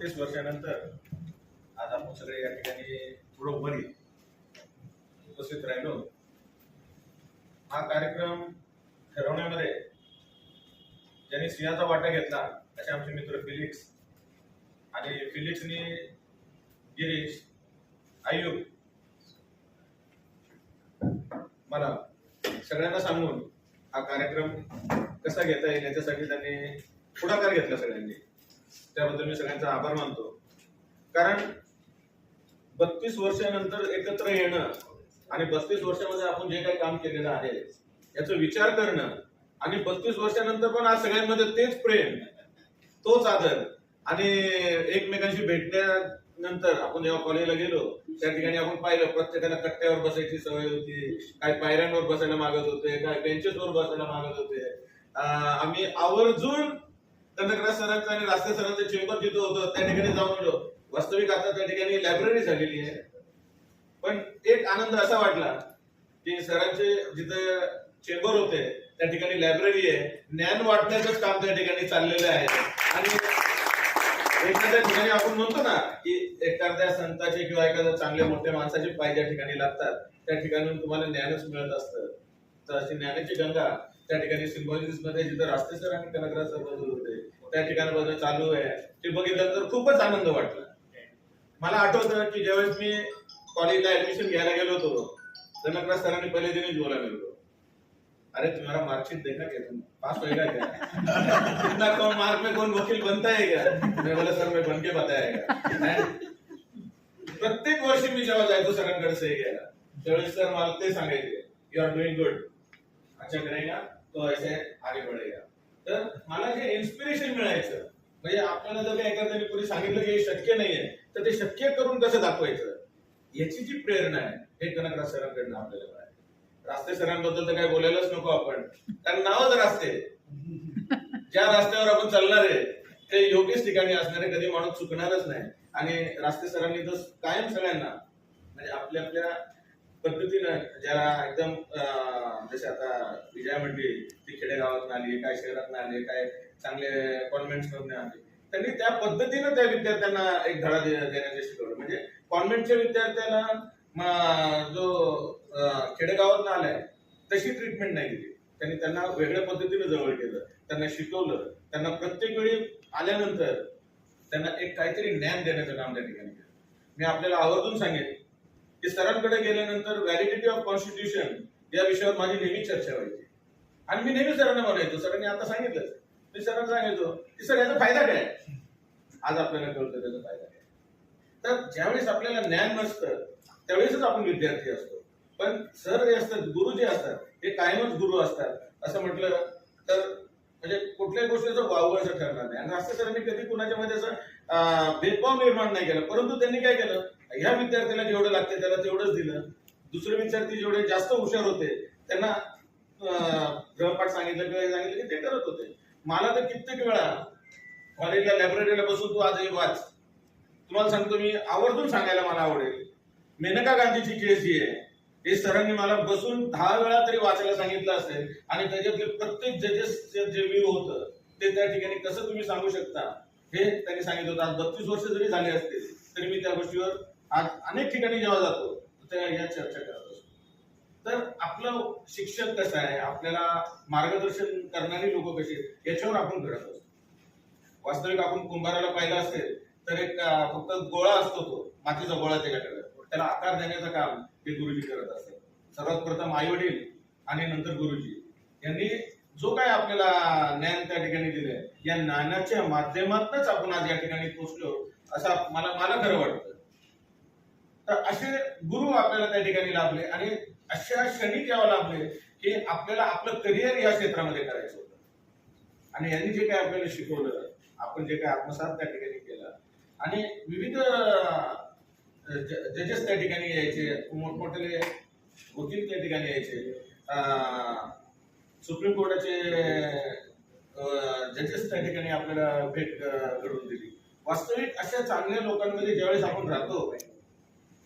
बत्तीस वर्षानंतर आज आपण सगळे या ठिकाणी बरोबरी उपस्थित राहिलो. हा कार्यक्रम ठरवण्यामध्ये ज्यांनी सिंहाचा वाटा घेतला असे आमचे मित्र फिलिक्स आणि फिलिक्सनी गिरीश आयुब मला सगळ्यांना सांगून हा कार्यक्रम कसा घेता येईल याच्यासाठी त्यांनी पुढाकार घेतला सगळ्यांनी. त्याबद्दल मी सगळ्यांचा आभार मानतो. कारण बत्तीस वर्षानंतर एकत्र येणं आणि बत्तीस वर्षामध्ये आपण जे काही काम केलेलं आहे याचा विचार करणं आणि बत्तीस वर्षानंतर पण आज सगळ्यांमध्ये तेच प्रेम तोच आदर आणि एकमेकांशी भेटल्यानंतर आपण जेव्हा कॉलेजला गेलो त्या ठिकाणी आपण पाहिलं प्रत्येकाला कट्ट्यावर बसायची सवय होती काही पायऱ्यांवर बसायला मागत होते काही बेंचेसवर बसायला मागत होते. आम्ही आवर्जून कनकराज सरांचं आणि रास्ते सरांचं चेंबर जिथं होतं त्या ठिकाणी जाऊन गेलो. वास्तविक आता त्या ठिकाणी लायब्ररी झालेली आहे. पण एक आनंद असा वाटला की सरांचे जिथं चेंबर होते त्या ठिकाणी लायब्ररी आहे. ज्ञान वाटण्याचंच काम त्या ठिकाणी चाललेलं आहे. आणि एखाद्या ठिकाणी आपण म्हणतो ना की एखाद्या संताचे किंवा एखाद्या चांगल्या मोठ्या माणसाचे पाय ज्या ठिकाणी लागतात त्या ठिकाणी तुम्हाला ज्ञानच मिळत असतं. तर अशी ज्ञानाची गंगा त्या ठिकाणी सिम्बॉलिसमध्ये जिथं रास्ते सर आणि कनकराज सर बदल होते त्या ठिकाणी बदल चालू आहे. ते बघितलं तर खूपच आनंद वाटला. मला आठवतं की ज्यावेळेस मी कॉलेजला ऍडमिशन घ्यायला गेलो होतो कनकराज सरांनी पहिले दिनच बोलायला गेलो अरे तुम्हाला मार्कशीट देखा क्या तुम? पास होएगा क्या? इतना कम मार्क में कौन वकील बनता है क्या? मैं बोला सर मैं बनके बताया प्रत्येक वर्षी मी जेव्हा जायचो सरांकडे सही घ्यायला त्यावेळेस सर मला ते सांगायचे यू आर डुईंग गुड अच्छा करेगा? तो ऐसे आगे बढ़ेगा. तर मला जे इन्स्पिरेशन मिळायचं म्हणजे आपल्याला जर काही एखाद्याने कोणी सांगितलं की हे शक्य नाहीये तर ते शक्य करून कसं दाखवायचं? याची जी प्रेरणा आहे हे कनकराज सरांकडनं आपल्याला मिळाली. रास्ते सरांबद्दल तर काही बोलायलाच नको आपण. कारण नावच रास्ते ज्या रस्त्यावर आपण चालणार आहे ते योग्यच ठिकाणी असणार आहे कधी माणूस चुकणारच नाही. आणि रास्ते सरांनी तर कायम सगळ्यांना म्हणजे आपल्या आपल्या पद्धतीनं ज्याला एकदम जसे आता विजया म्हणली ती खेडेगावात आली काय शहरात आले काय चांगले कॉन्व्हेंट मधून आले त्यांनी त्या पद्धतीनं त्या विद्यार्थ्यांना एक धडा दे- देण्याचे शिकवलं. म्हणजे कॉन्व्हेंटच्या विद्यार्थ्यांना जो खेडेगावातून खेडेगावात आलाय तशी ट्रीटमेंट नाही दिली. त्यांनी त्यांना वेगळ्या पद्धतीने जवळ केलं त्यांना शिकवलं त्यांना प्रत्येक वेळी आल्यानंतर त्यांना एक काहीतरी ज्ञान देण्याचं काम त्या ठिकाणी केलं. मी आपल्याला आवर्जून सांगेन की सरांकडे गेल्यानंतर व्हॅलिडिटी ऑफ कॉन्स्टिट्यूशन या विषयावर माझी नेहमी चर्चा व्हायची. आणि मी नेहमी सरांना म्हणायचो सरांनी आता सांगितलं मी सरांना सांगायचो की सर याचा फायदा काय? आज आपल्याला कळतं त्याचा फायदा काय. तर ज्यावेळेस आपल्याला ज्ञान नसतं त्यावेळेसच आपण विद्यार्थी असतो. पण सर जे असतात गुरु जे असतात हे कायमच गुरु असतात असं म्हटलं तर म्हणजे कुठल्याही गोष्टीचं वावं ठरणार नाही. आणि असं सरांनी कधी कुणाच्या मध्ये असं भेदभाव निर्माण नाही केला. परंतु त्यांनी काय केलं? ह्या विद्यार्थ्याला जेवढं लागते त्याला तेवढंच दिलं. दुसरे विद्यार्थी जेवढे जास्त हुशार होते त्यांना ग्रहपाठ सांगितलं किंवा हे सांगितलं की ते करत होते. मला तर कित्येक वेळा कॉलेजला लायब्ररीला बसून तू आज हे वाच. तुम्हाला सांगतो मी आवर्जून सांगायला मला आवडेल. मेनका गांधीची केस जी आहे. हे सरांनी मला बसून दहा वेळा तरी वाचायला सांगितलं असेल आणि त्याच्यातले प्रत्येक जजेस जे व्ह्यू होतं ते त्या ठिकाणी कसं तुम्ही सांगू शकता हे त्यांनी सांगितलं होतं. आज बत्तीस वर्ष जरी झाले असतील तरी मी त्या गोष्टीवर आज अनेक ठिकाणी जेव्हा जातो त्या या चर्चा करत असतो. तर आपलं शिक्षण कसं आहे? आपल्याला मार्गदर्शन करणारी लोक कशी आहेत, याच्यावर आपण घडत असतो. वास्तविक आपण कुंभाराला पाहिलं असेल तर एक फक्त गोळा असतो तो मातीचा गोळा त्याच्याकडे त्याला आकार देण्याचं काम हे गुरुजी करत असतात. सर्वात प्रथम आई वडील आणि नंतर गुरुजी. यांनी जो काय आपल्याला ज्ञान त्या ठिकाणी दिलंय या ज्ञानाच्या माध्यमातूनच आपण आज या ठिकाणी पोहोचलो असं मला मला खरं वाटतं. तर असे गुरु आपल्याला त्या ठिकाणी लाभले आणि अशा क्षणी केव्हा लाभले की आपल्याला आपलं करिअर या क्षेत्रामध्ये करायचं होतं. आणि यांनी जे काय आपल्याला शिकवलं आपण जे काय आत्मसात त्या ठिकाणी केलं. आणि विविध जजेस त्या ठिकाणी यायचे मोठमोठे वकील त्या ठिकाणी यायचे. सुप्रीम कोर्टाचे जजेस त्या ठिकाणी आपल्याला भेट घडवून दिली. वास्तविक अशा चांगल्या लोकांमध्ये ज्यावेळेस आपण राहतो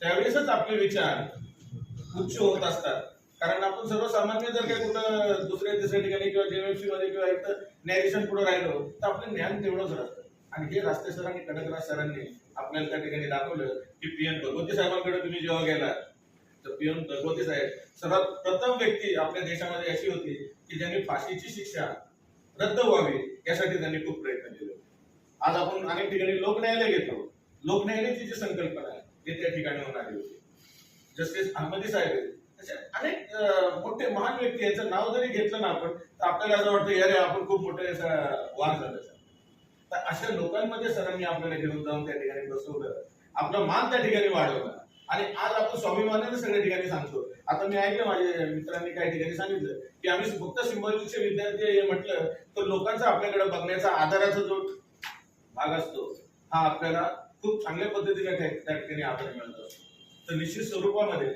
त्यावेळेसच आपले विचार उच्च होत असतात. कारण आपण सर्वसामान्य जर काही कुठं दुसऱ्या तिसऱ्या ठिकाणी किंवा जेएमएफसी मध्ये किंवा एक न्यायाधीशन पुढे राहिलो तर आपलं ज्ञान तेवढंच राहतं. आणि हे रास्ते सरांनी कडकराज सरांनी आपल्याला त्या ठिकाणी दाखवलं की पी एन भगवती साहेबांकडे तुम्ही जेव्हा गेला तर पी एन भगवती साहेब सर्वात प्रथम व्यक्ती आपल्या देशामध्ये अशी होती की ज्यांनी फाशीची शिक्षा रद्द व्हावी यासाठी त्यांनी खूप प्रयत्न केले. आज आपण अनेक ठिकाणी लोकन्यायालय घेतो. लोकन्यायालयाची जी संकल्पना आहे. ते त्या ठिकाणी आले होते. जस्टिस अहमदी साहेब असे अनेक मोठे महान व्यक्ती यांचं नाव जरी घेतलं ना आपण तर आपल्याला असं वाटतं अरे आपण खूप मोठे असं वार झालं तर अशा लोकांमध्ये सरांनी आपल्याला घेऊन जाऊन त्या ठिकाणी बसवलं. आपला मान त्या ठिकाणी वाढवला. आणि आज आपण स्वाभिमानाने सगळ्या ठिकाणी सांगतो. आता मी ऐकलं माझ्या मित्रांनी काही ठिकाणी सांगितलं की आम्ही फक्त सिंबॉलिकचे विद्यार्थी हे म्हटलं तर लोकांचा आपल्याकडे बघण्याचा आधाराचा जो भाग असतो हा आपल्याला खूप चांगल्या पद्धतीने त्या त्या ठिकाणी आधार मिळत. तर निश्चित स्वरूपामध्ये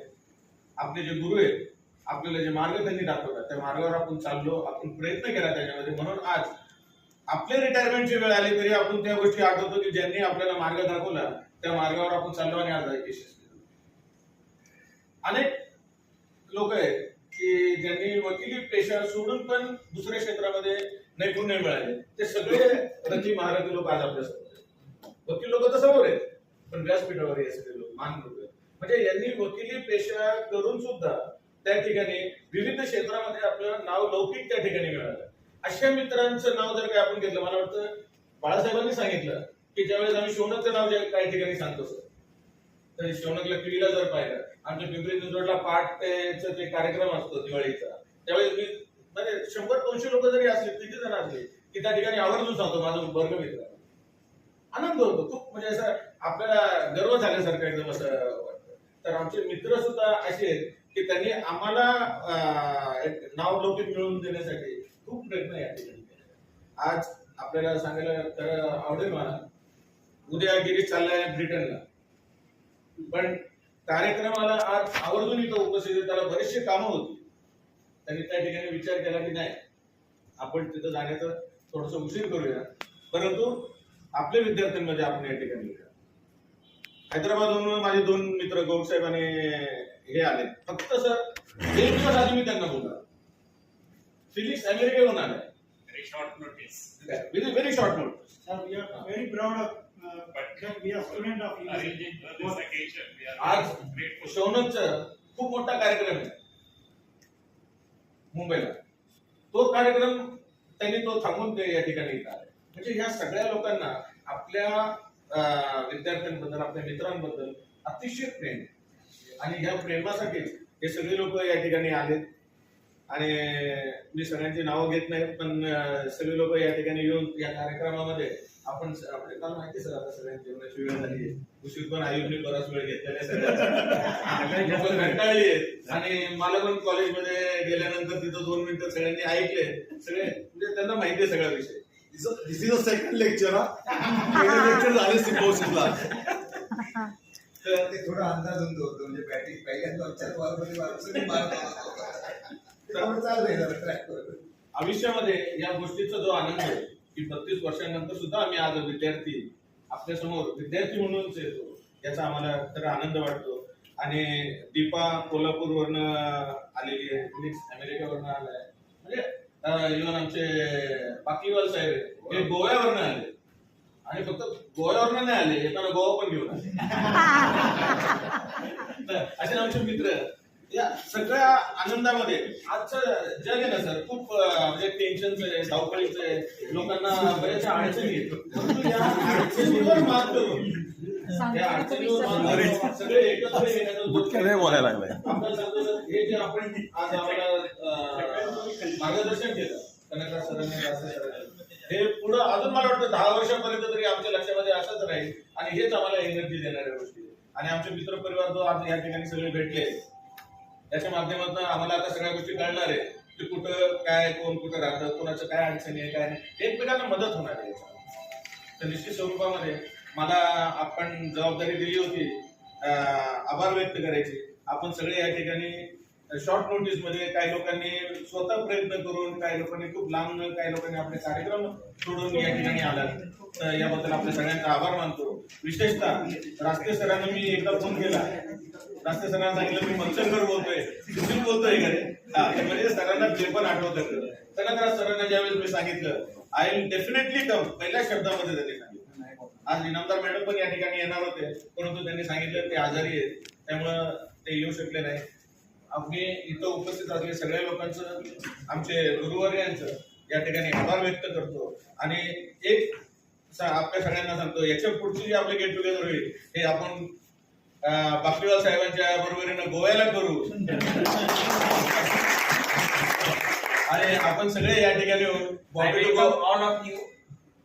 आपले जे गुरु आहेत आपल्याला जे मार्ग त्यांनी दाखवला त्या मार्गावर आपण चाललो आपण प्रयत्न केला त्याच्यामध्ये. म्हणून आज आपले रिटायरमेंटची वेळ आली तरी आपण त्या गोष्टी आठवतो की ज्यांनी आपल्याला मार्ग दाखवला त्या मार्गावर आपण चाललो आणि आज यशस्वी. अनेक लोक आहेत की ज्यांनी वकिली पेशा सोडून पण दुसऱ्या क्षेत्रामध्ये नैपुण्य मिळाले. ते सगळे रथी महाराज लोक आज आपल्या वकील लोक तर समोर आहेत. पण व्यासपीठावर हे सगळे लोक मान लोक म्हणजे यांनी वकिली पेशा करून सुद्धा त्या ठिकाणी विविध क्षेत्रामध्ये आपलं नाव लौकिक त्या ठिकाणी मिळालं. अशा मित्रांचं नाव जर काय आपण घेतलं मला वाटतं बाळासाहेबांनी सांगितलं की ज्यावेळेस आम्ही शोनकचं नाव काही ठिकाणी सांगतो सर तर शौनकला किडीला जर पाहिलं आमच्या पिंपरी चिंचवडला पाठचा जे कार्यक्रम असतो दिवाळीचा त्यावेळेस मी म्हणजे शंभर दोनशे लोक जरी असले किती जण असले की त्या ठिकाणी आवर्जून सांगतो माझा वर्ग मित्र आनंद होतो. खूप म्हणजे असं आपल्याला गर्व झाल्यासारखं एकदम असं वाटतं. तर आमचे मित्र सुद्धा असे आहेत की त्यांनी आम्हाला एक नाव लौकिक मिळवून देण्यासाठी खूप प्रयत्न या ठिकाणी केले आज आपल्याला सांगायला तर आवडेल मला उद्या गिरीश चाललाय ब्रिटनला. पण कार्यक्रमाला आज आवर्जून इथं उपस्थित त्याला बरेचसे कामं होती. त्यांनी त्या ठिकाणी विचार केला की नाही आपण तिथं जाण्याचा थोडस उशीर करूया. परंतु आपल्या विद्यार्थ्यांमध्ये आपण या ठिकाणी. हैदराबादहून माझे दोन मित्र गौड साहेब आणि हे आले फक्त सर एक दिवस आधी मी त्यांना बोलला फिलिक्स अमेरिकेहून आलाय very short notice. Very short note occasion, we are आज. शौनकचं खूप मोठा कार्यक्रम आहे. मुंबईला. तो कार्यक्रम त्यांनी तो थांबून ते या ठिकाणी म्हणजे ह्या सगळ्या लोकांना आपल्या विद्यार्थ्यांबद्दल आपल्या मित्रांबद्दल अतिशय प्रेम. आणि ह्या प्रेमासाठीच हे सगळे लोक या ठिकाणी आलेत. आणि मी सगळ्यांची नावं घेत नाही पण सगळे लोक या ठिकाणी येऊन या कार्यक्रमामध्ये आपण आपले आपल्याला माहिती सर आता सगळ्यांची जेवणाची वेळ झाली आहे. उशीर पण आयुर्ने बराच वेळ घेतलेला सगळ्यांचा. कंटाळली आणि मला पण कॉलेजमध्ये गेल्यानंतर तिथं दोन मिनिटं सगळ्यांनी ऐकले. सगळे म्हणजे त्यांना माहिती आहे सगळा विषय. This is a second lecture पहिलं लेक्चर झाले सिम्पोसिसला तर ते थोडा अंदाज होतो होतो म्हणजे बॅटिंग पहिल्यांदा चार त्यामुळे चाललंय जरा आयुष्यामध्ये या गोष्टीचा जो आनंद आहे की बत्तीस वर्षांनंतर सुद्धा आम्ही आज विद्यार्थी आपल्यासमोर विद्यार्थी म्हणूनच येतो याचा आम्हाला तर आनंद वाटतो. आणि दीपा कोल्हापूरवरनं आलेली आहे अमेरिकेवरनं आलाय. म्हणजे इव्हन आमचे पाकलीवाल साहेब हे गोव्यावरनं आले. आणि फक्त गोव्यावरनं नाही आले येताना गोवा पण घेऊन आले. असे आमचे मित्र या सगळ्या आनंदामध्ये आजचं जग आहे ना सर खूप म्हणजे टेन्शनचं आहे धावपळीचं आहे. लोकांना बऱ्याचशा अडचणी आहेत. या अडचणीवर मात करून सगळे एकत्र बोलायला हे जे आपण आज आम्हाला मार्गदर्शन केलं. कनकराज सरांनी असं हे पुढं अजून मला वाटतं दहा वर्षापर्यंत तरी आमच्या लक्षामध्ये असंच राहील. आणि हेच आम्हाला एनर्जी देणाऱ्या गोष्टी आणि आमचे मित्र परिवार जो आज या ठिकाणी सगळे भेटले त्याच्या माध्यमातून आम्हाला आता सगळ्या गोष्टी कळणार आहे की कुठं काय कोण कुठं राहतं कोणाचं काय अडचणी आहे काय नाही. एकमेकांना मदत होणार आहे तर निश्चित स्वरूपामध्ये मला आपण जबाबदारी दिली होती. आभार व्यक्त करायचे. आपण सगळे या ठिकाणी शॉर्ट नोटीसमध्ये काही लोकांनी स्वतः प्रयत्न करून काही लोकांनी खूप लांब काही लोकांनी आपले कार्यक्रम सोडून या ठिकाणी आला तर याबद्दल आपल्या सगळ्यांचा आभार मानतो. विशेषतः राष्ट्रीय सरांना मी एकदा फोन केला. राष्ट्रीय सरांना सांगितलं मी मनसंकर बोलतोय. सुशील बोलतोय का हा, म्हणजे सरांना जे पण आठवत त्यांना सरांना ज्यावेळेस मी सांगितलं आय विल डेफिनेटली कम पहिल्या शब्दामध्ये त्यांनी सांगितलं. आज इनामदार मॅडम पण या ठिकाणी येणार होते परंतु त्यांनी सांगितलं ते आजारी आहेत त्यामुळं ते येऊ शकले नाही आम्ही इथं उपस्थित असलेल्या सगळ्या लोकांचं आमचे गुरुवार यांचं या ठिकाणी आभार व्यक्त करतो. आणि एक आपल्या सगळ्यांना सांगतो याच्या पुढची जी आपली गेट टुगेदर होईल हे आपण अं, बापलीवाल साहेबांच्या बरोबरीनं गोव्याला करू. आणि आपण सगळे या ठिकाणी I Bombay will to to go- all of you,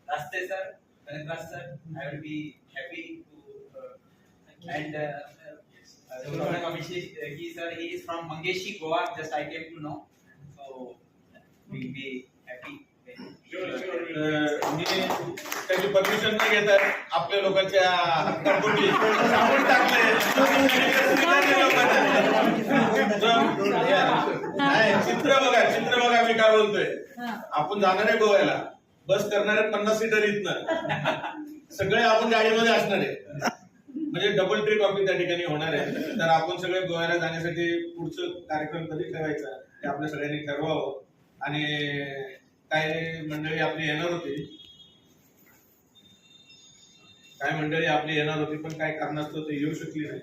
Raste sir, त्याची परमिशन न घेता आपल्या लोकांच्या चित्र बघा चित्र बघा मी काय बोलतोय आपण जाणार आहे गोव्याला बस करणारे पन्नास सीटर इथन. सगळे आपण गाडीमध्ये असणार आहे. म्हणजे डबल ट्रिप आपली त्या ठिकाणी होणार आहे. तर आपण सगळे गोव्याला जाण्यासाठी पुढचं कार्यक्रम कधी ठरवायचा ते आपल्या सगळ्यांनी ठरवावं. आणि काय मंडळी आपली येणार होती? काय मंडळी आपली येणार होती पण काय कारणास्तव ते येऊ शकली नाही.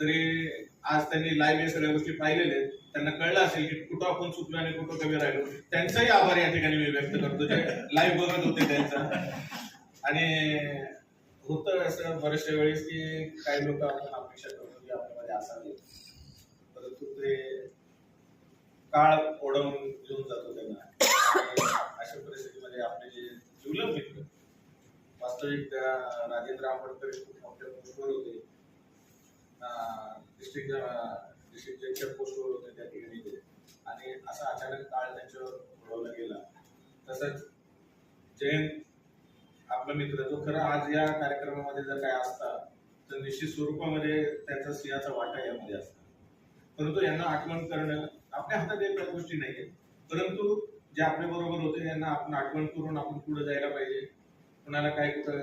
तरी आज त्यांनी लाईव्ह हे सगळ्या गोष्टी पाहिलेल्या आहेत. त्यांना कळलं असेल की कुठं आपण चुकलो आणि कुठं कमी राहिलो. त्यांचाही आभार या ठिकाणी मी व्यक्त करतो जे लाईव्ह बघत होते त्यांचा. आणि होतं असं बऱ्याचशा वेळेस की काही लोक आपण अपेक्षा करतो की आपल्यामध्ये असावे परंतु ते काळ ओढवून घेऊन जातो त्यांना आणि अशा परिस्थितीमध्ये आपले जे जुलम मित्र वास्तविक त्या राजेंद्र आंबेडकर खूप मोठ्या पोस्टवर होते. डिस्ट्रिक्ट डिस्ट्रिक्ट जजच्या पोस्टवर होते त्या ठिकाणी ते. आणि असा अचानक काळ त्यांच्यावर ओढवला गेला. तसंच जयंत आपला मित्र जो खरं आज या कार्यक्रमामध्ये जर काय असता तर निश्चित स्वरूपामध्ये त्यांचा सिंहाचा वाटा यामध्ये असता परंतु यांना आठवण करणं आपल्या हातात एक गोष्टी नाहीये. परंतु जे आपल्या बरोबर होते यांना आपण आठवण करून आपण पुढे जायला पाहिजे. कुणाला काय कुठं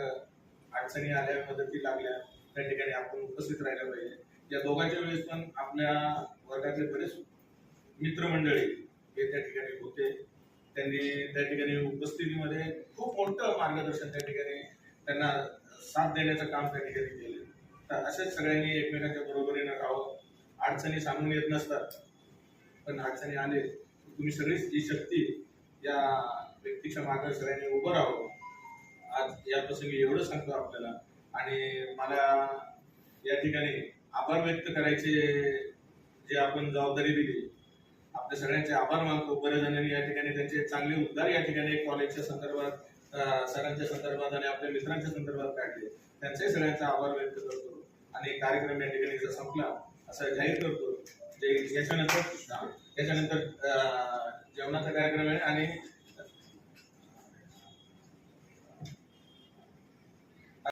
अडचणी आल्या मदती लागल्या त्या ठिकाणी आपण उपस्थित राहायला पाहिजे. या दोघांच्या वेळेस पण आपल्या वर्गातले बरेच मित्रमंडळी हे त्या ठिकाणी होते. त्यांनी त्या ठिकाणी उपस्थितीमध्ये खूप मोठं मार्गदर्शन त्या ठिकाणी त्यांना साथ देण्याचं काम त्या ठिकाणी केलं. तर असेच सगळ्यांनी एकमेकांच्या बरोबरीनं राहावं. अडचणी सांगून येत नसतात. पण अडचणी आले तुम्ही सगळीच जी शक्ती या व्यक्तीच्या मागे सगळ्यांनी उभं राहावं. आज या प्रसंगी एवढं सांगतो आपल्याला. आणि मला या ठिकाणी आभार व्यक्त करायचे जे आपण जबाबदारी दिली. आपल्या सगळ्यांचे आभार मानतो. बऱ्याच जणांनी या ठिकाणी त्यांचे चांगले उद्गार या ठिकाणी कॉलेजच्या संदर्भात सरांच्या संदर्भात आणि आपल्या मित्रांच्या संदर्भात काढले. त्यांचे सगळ्यांचा आभार व्यक्त करतो आणि कार्यक्रम या ठिकाणी जर संपला असं जाहीर करतो. जे याच्यानंतर याच्यानंतर अं, जेवणाचा कार्यक्रम आहे आणि